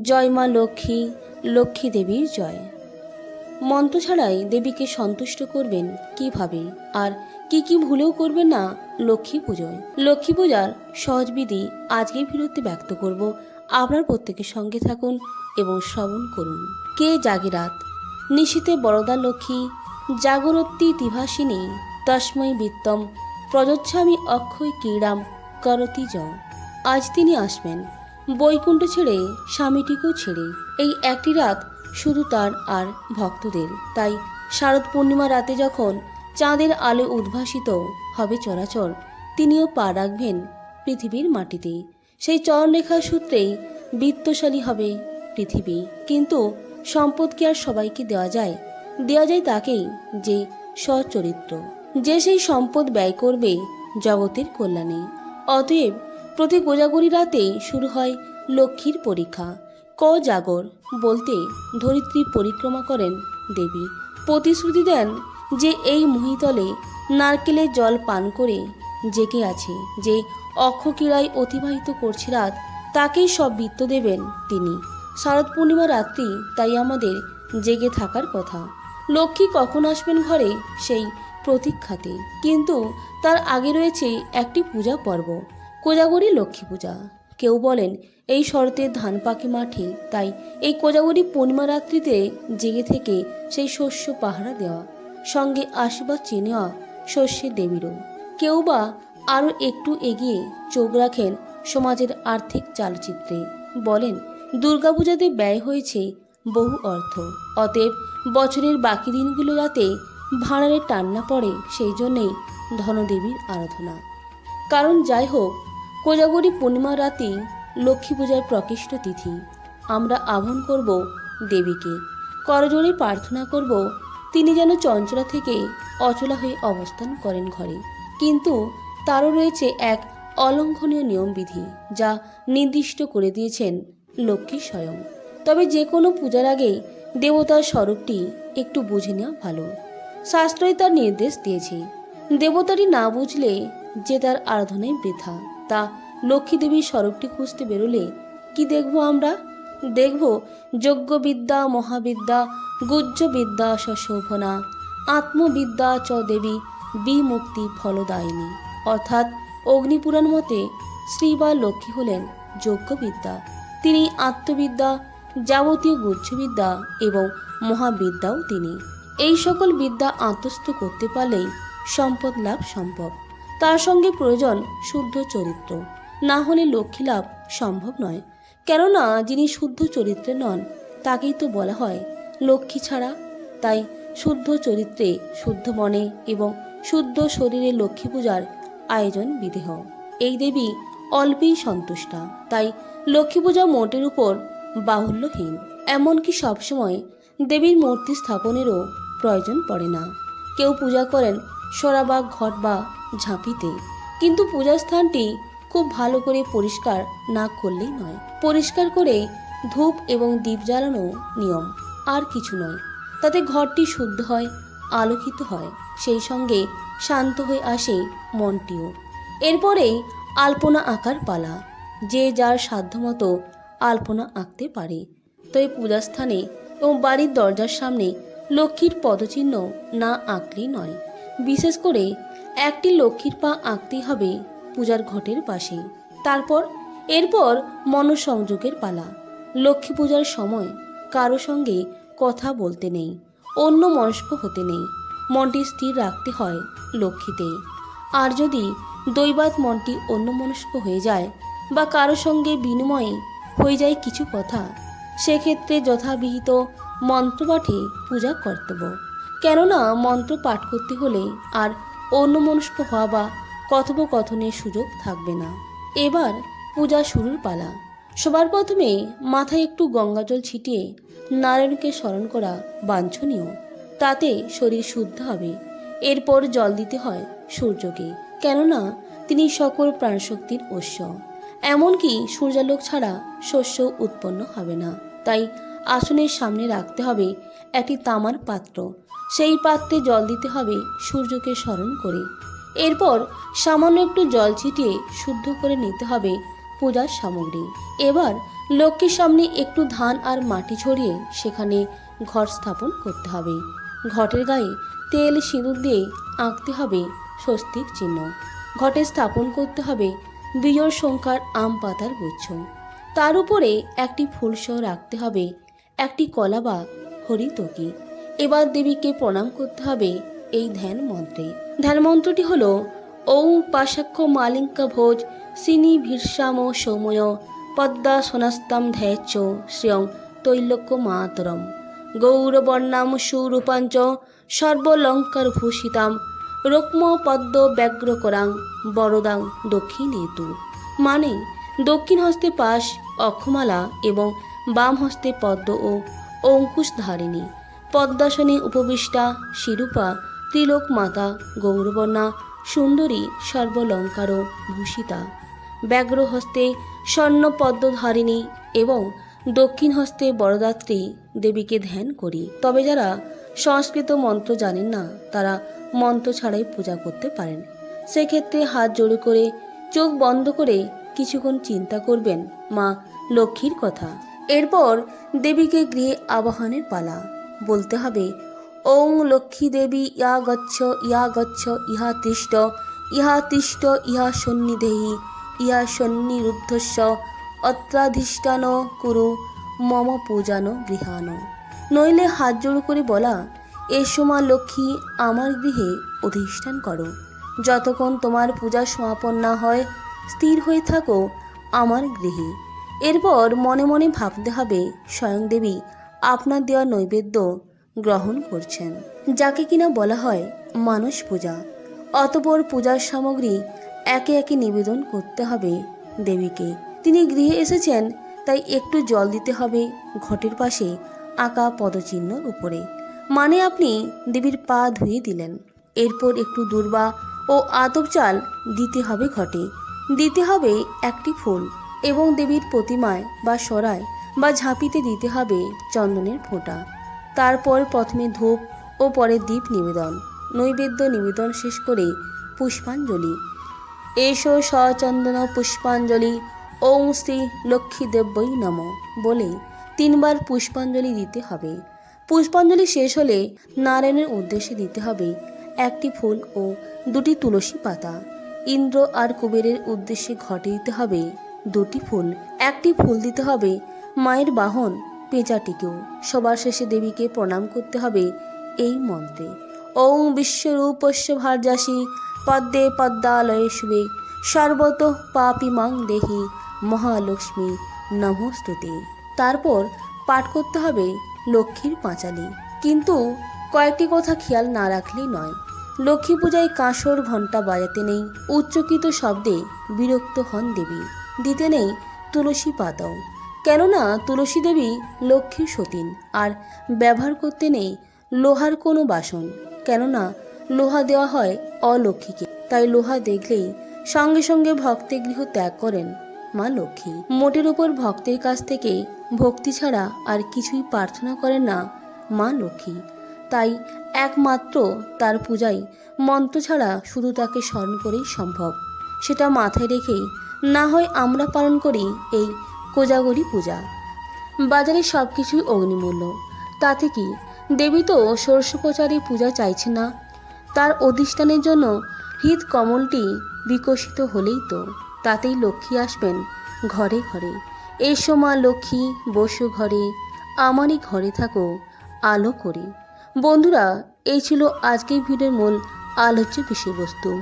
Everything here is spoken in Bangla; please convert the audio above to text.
জয় মা লক্ষ্মী লক্ষ্মী দেবীর জয়। মন্ত্র ছাড়াই দেবীকে সন্তুষ্ট করবেন কীভাবে? আর কি কি ভুলেও করবেন না লক্ষ্মী পুজোয়? লক্ষ্মী পূজার সহজবিধি আজকের ভিডিওতে ব্যক্ত করব। আপনার প্রত্যেকের সঙ্গে থাকুন এবং শ্রবণ করুন। কে জাগে রাত? নিশীতে বরদা লক্ষ্মী জাগরত্তি তিভাসিনী, তস্মৈ বিত্তম প্রযোচ্ছামি অক্ষয় ক্রীড়াম, করতি জ। আজ তিনি আসবেন। বৈকুণ্ঠ ছেড়ে, স্বামীটিকেও ছেড়ে। এই একটি রাত শুধু তার আর ভক্তদের। তাই শারদ পূর্ণিমা রাতে যখন চাঁদের আলো উদ্ভাসিত হবে চরাচর, তিনিও পা রাখবেন পৃথিবীর মাটিতে। সেই চরণরেখার সূত্রেই বিত্তশালী হবে পৃথিবী। কিন্তু সম্পদ কি আর সবাইকে দেওয়া যায়? দেওয়া যায় তাকেই যে সচরিত্র। যে সেই সম্পদ ব্যয় করবে জগতের কল্যাণে। অতএব প্রতি গোজাগরি রাতে শুরু হয় লক্ষ্মীর পরীক্ষা। ক জাগর বলতে ধরিত্রী পরিক্রমা করেন দেবী। প্রতিশ্রুতি দেন যে এই মহিতলে নারকেলের জল পান করে জেগে আছে, যে অক্ষকিরায় অতিবাহিত করছে রাত, তাকেই সব বৃত্ত দেবেন তিনি। শারদ পূর্ণিমা রাত্রি তাই আমাদের জেগে থাকার কথা। লক্ষ্মী কখন আসবেন ঘরে সেই প্রতীক্ষাতে কিন্তু তার আগে রয়েছে একটি পূজা পর্ব। কোজাগরি লক্ষ্মী পূজা। কেউ বলেন, এই শরতের ধান পাকে মাঠে, তাই এই কোজাগরি পূর্ণিমা রাত্রিতে জেগে থেকে সেই শস্য পাহারা দেওয়া, সঙ্গে আশীর্বাদ চেয়ে নেওয়া শস্যের দেবীরও কেউ বা আরও একটু এগিয়ে চোখ রাখেন সমাজের আর্থিক চালচিত্রে। বলেন, দুর্গাপূজাতে ব্যয় হয়েছে বহু অর্থ। অতএব বছরের বাকি দিনগুলো যাতে ভাঁড়ারে টান না পড়ে, সেই জন্যেই ধনদেবীর আরাধনা। কারণ যাই হোক কোজাগরি পূর্ণিমা রাতে লক্ষ্মী পূজার প্রকৃষ্ট তিথি। আমরা আহ্বান করব দেবীকে। করজোড়ে প্রার্থনা করব, তিনি যেন চঞ্চলা থেকে অচলা হয়ে অবস্থান করেন ঘরে। কিন্তু তারও রয়েছে এক অলঙ্ঘনীয় নিয়মবিধি, যা নির্দিষ্ট করে দিয়েছেন লক্ষ্মী স্বয়ং। তবে যে কোনো পূজার আগে দেবতার স্বরূপটি একটু বুঝে নেওয়া ভালো। শাস্ত্রই তার নির্দেশ দিয়েছে। দেবতারই না বুঝলে যে তার আরাধনায় বৃথা। তা লক্ষ্মী দেবীর স্বরূপটি খুঁজতে বেরোলে কি দেখব আমরা? দেখব যজ্ঞবিদ্যা, মহাবিদ্যা গুজ্জবিদ্যা সশোভনা, আত্মবিদ্যা চ দেবী, বিমুক্তি ফলদায়িনী। অর্থাৎ অগ্নিপুরাণ মতে শ্রী বা লক্ষ্মী হলেন যজ্ঞবিদ্যা। তিনি আত্মবিদ্যা, যাবতীয় গুচ্ছবিদ্যা এবং মহাবিদ্যাও তিনি। এই সকল বিদ্যা আত্মস্থ করতে পারলেই সম্পদ লাভ সম্ভব। তার সঙ্গে প্রয়োজন শুদ্ধ চরিত্র। না হলে লক্ষ্মী লাভ সম্ভব নয়। কেননা যিনি শুদ্ধ চরিত্রে নন, তাকেই তো বলা হয় লক্ষ্মী ছাড়া। তাই শুদ্ধ চরিত্রে শুদ্ধ মনে এবং শুদ্ধ শরীরে লক্ষ্মী পূজার আয়োজন বিদেহ। এই দেবী অল্পেই সন্তুষ্টা। তাই লক্ষ্মী পূজা মোটের উপর বাহুল্যহীন। এমনকি সবসময় দেবীর মূর্তি স্থাপনেরও প্রয়োজন পড়ে না। কেউ পূজা করেন সরা বা ঘট বা ঝাঁপিতে। কিন্তু পূজা স্থানটি খুব ভালো করে পরিষ্কার না করলেই নয়। পরিষ্কার করে ধূপ এবং দীপ জ্বালানো নিয়ম, আর কিছু নয়। তাতে ঘরটি শুদ্ধ হয়, আলোকিত হয়, সেই সঙ্গে শান্ত হয়ে আসে মনটিও। এরপরেই আলপনা আঁকার পালা। যে যার সাধ্যমতো আলপনা আঁকতে পারে। তবে পূজাস্থানে এবং বাড়ির দরজার সামনে লক্ষ্মীর পদচিহ্ন না আঁকলেই নয়। বিশেষ করে একটি লক্ষ্মীর পা আঁকতেই হবে পূজার ঘটের পাশে। তারপর, এরপর মনসংযোগের পালা। লক্ষ্মী পূজার সময় কারও সঙ্গে কথা বলতে নেই, অন্য মনস্ক হতে নেই। মনটি স্থির রাখতে হয় লক্ষ্মীতে। আর যদি দৈবাত মনটি অন্য মনস্ক হয়ে যায় বা কারও সঙ্গে বিনিময়ে হয়ে যায় কিছু কথা, সেক্ষেত্রে যথাবিহিত মন্ত্রপাঠে পূজা কর্তব্য। কেননা মন্ত্র পাঠ করতে হলে আর অন্যমনস্ক হওয়া বা কথোপকথনের সুযোগ থাকবে না। এবার পূজা শুরুর পালা। সবার প্রথমে মাথায় একটু গঙ্গাজল ছিটিয়ে নারায়ণকে স্মরণ করা বাঞ্ছনীয়। তাতে শরীর শুদ্ধ হবে। এরপর জল দিতে হয় সূর্যকে। কেননা, তিনি সকল প্রাণশক্তির উৎস এমনকি সূর্যালোক ছাড়া শস্য উৎপন্ন হবে না। তাই আসনের সামনে রাখতে হবে একটি তামার পাত্র। সেই পাত্রে জল দিতে হবে সূর্যকে স্মরণ করে। এরপর সামান্য একটু জল ছিটিয়ে শুদ্ধ করে নিতে হবে পূজার সামগ্রী। এবার লক্ষ্মীর সামনে একটু ধান আর মাটি ছড়িয়ে সেখানে ঘর স্থাপন করতে হবে। ঘটের গায়ে তেল সিঁদুর দিয়ে আঁকতে হবে স্বস্তিক চিহ্ন। ঘটে স্থাপন করতে হবে বিজয় সংখ্যার আম পাতার গুচ্ছ। তার উপরে একটি ফুলসহ রাখতে হবে একটি কলা বা হরিতকি এবার দেবীকে প্রণাম করতে হবে এই ধ্যান মন্ত্রে। ধ্যান মন্ত্রটি হল ঔ পাশাক্ষ মালিঙ্কা ভোজ, সিনি ভীর্ষাম সৌময়, পদ্মা সোনাস্তাম ধ্যাচ শ্রিয়ং তৈলক্য মাতরম। গৌরবর্ণাম সুরূপাঞ্চ সর্বলঙ্কার ভূষিতাম রক্ম পদ্ম ব্যগ্র করাং বরদাং দক্ষিণে তু মানে দক্ষিণ হস্তে পাশ অক্ষমালা এবং বাম হস্তে পদ্ম ও অঙ্কুশ ধারিণী পদ্মাসনে উপবিষ্টা শিরূপা ত্রিলোক মাতা গৌরবর্ণা, সুন্দরী সর্বলঙ্কার ভূষিতা। ব্যগ্র হস্তে স্বর্ণ পদ্মধারিণী এবং দক্ষিণ হস্তে বরদাত্রী দেবীকে ধ্যান করি। তবে যারা সংস্কৃত মন্ত্র জানেন না, তারা মন্ত্র ছাড়াই পূজা করতে পারেন। সেক্ষেত্রে হাত জোড়ে করে, চোখ বন্ধ করে কিছুক্ষণ চিন্তা করবেন মা লক্ষ্মীর কথা। এরপর দেবীকে গৃহে আবাহনের পালা। বলতে হবে, ওং লক্ষ্মী দেবী ইয়া গচ্ছ ইয়া গচ্ছ, ইহা তিষ্ঠ ইহা তিষ্ঠ ইহা সন্নিদেহি ইহা সন্নিরুদ্ধস্য অত্রাধিষ্ঠান কুরু, মম পূজান গৃহান। নইলে হাত জোড় করে বলা এসো মা লক্ষ্মী আমার গৃহে অধিষ্ঠান করো। যতক্ষণ তোমার পূজা সমাপন না হয়, স্থির হয়ে থাকো আমার গৃহে। এরপর মনে মনে ভাবতে হবে, স্বয়ং দেবী আপনার দেওয়া নৈবেদ্য গ্রহণ করছেন। যাকে কিনা বলা হয় মানুষ পূজা। অতপর পূজার সামগ্রী একে একে নিবেদন করতে হবে দেবীকে। তিনি গৃহে এসেছেন, তাই একটু জল দিতে হবে ঘটের পাশে আঁকা পদচিহ্নর উপরে। মানে আপনি দেবীর পা ধুয়ে দিলেন। এরপর একটু দুর্বা ও আতপ চাল দিতে হবে ঘটে। দিতে হবে একটি ফুল। এবং দেবীর প্রতিমায় বা সরায় বা ঝাঁপিতে দিতে হবে চন্দনের ফোঁটা। তারপর প্রথমে ধূপ ও পরে দ্বীপ নিবেদন, নৈবেদ্য নিবেদন শেষ করে পুষ্পাঞ্জলি। এসো সচন্দন পুষ্পাঞ্জলি, ওং শ্রী লক্ষ্মী দেব্যই নম বলে তিনবার পুষ্পাঞ্জলি দিতে হবে। পুষ্পাঞ্জলি শেষ হলে নারায়ণের উদ্দেশ্যে দিতে হবে একটি ফুল ও দুটি তুলসী পাতা। ইন্দ্র আর কুবেরের উদ্দেশ্যে ঘটে দিতে হবে দুটি ফুল। একটি ফুল দিতে হবে মায়ের বাহন, পেঁচাটিকেও। সবার শেষে দেবীকে প্রণাম করতে হবে এই মন্ত্রে। ওং বিশ্বরূপস্য ভার্যাসী, পদ্মে পদ্মালয়ে শুভে সর্বত পাপি মাং দেহি, মহালক্ষ্মী নমস্তুতে তারপর পাঠ করতে হবে লক্ষ্মীর পাঁচালি। কিন্তু কয়েকটি কথা খেয়াল না রাখলেই নয়। লক্ষ্মী পূজায় কাঁসর ঘণ্টা বাজাতে নেই, উচ্চকিত শব্দে বিরক্ত হন দেবী। দিতে নেই তুলসী পাতাও কেননা তুলসী দেবী লক্ষ্মীর সতীন, আর ব্যবহার করতে নেই লোহার কোনো বাসন। কেননা লোহা দেওয়া হয় অলক্ষ্মীকে তাই লোহা দেখলেই সঙ্গে সঙ্গে ভক্তের গৃহ ত্যাগ করেন মা লক্ষ্মী। মোটের উপর ভক্তের কাছ থেকে ভক্তি ছাড়া আর কিছুই প্রার্থনা করেন না মা লক্ষ্মী। তাই একমাত্র তার পূজাই মন্ত্র ছাড়া শুধু তাকে স্মরণ করেই সম্ভব। সেটা মাথায় রেখেই না হয় আমরা পালন করি এই কোজাগরি পূজা। বাজারে সব কিছুই অগ্নিমূল্য। তাতে কি দেবী তো ষোড়শোপচারী পূজা চাইছে না? তার অধিষ্ঠানের জন্য হৃদ কমলটি বিকশিত হলেই তো। তাতেই লক্ষ্মী আসবেন ঘরে ঘরে। এসো মা লক্ষ্মী বসু ঘরে, আমারই ঘরে থাকো আলো করে। বন্ধুরা, এই ছিল আজকের ভিডিওর মূল আলোচ্য বিষয়বস্তু।